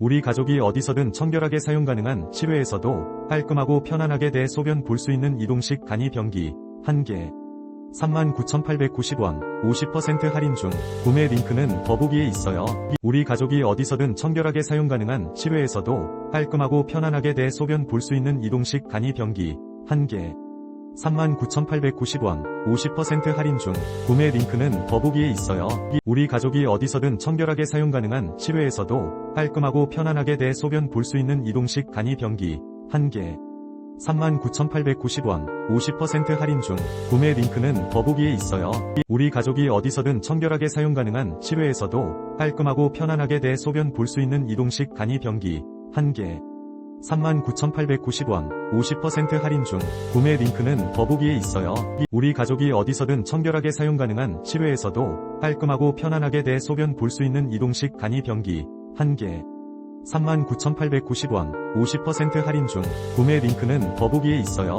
우리 가족이 어디서든 청결하게 사용 가능한 실외에서도 깔끔하고 편안하게 대소변 볼 수 있는 이동식 간이 변기 1개 39,890원 50% 할인 중 구매 링크는 더보기에 있어요. 우리 가족이 어디서든 청결하게 사용 가능한 실외에서도 깔끔하고 편안하게 대소변 볼 수 있는 이동식 간이 변기 1개 39,890원 50% 할인 중 구매 링크는 더보기에 있어요. 우리 가족이 어디서든 청결하게 사용 가능한 실외에서도 깔끔하고 편안하게 대소변 볼 수 있는 이동식 간이 변기 1개 39,890원 50% 할인 중 구매 링크는 더보기에 있어요. 우리 가족이 어디서든 청결하게 사용 가능한 실외에서도 깔끔하고 편안하게 대소변 볼 수 있는 이동식 간이 변기 1개 39,890원 50% 할인 중 구매 링크는 더보기에 있어요. 우리 가족이 어디서든 청결하게 사용 가능한 실외에서도 깔끔하고 편안하게 대소변 볼 수 있는 이동식 간이 변기 1개 39,890원 50% 할인 중 구매 링크는 더보기에 있어요.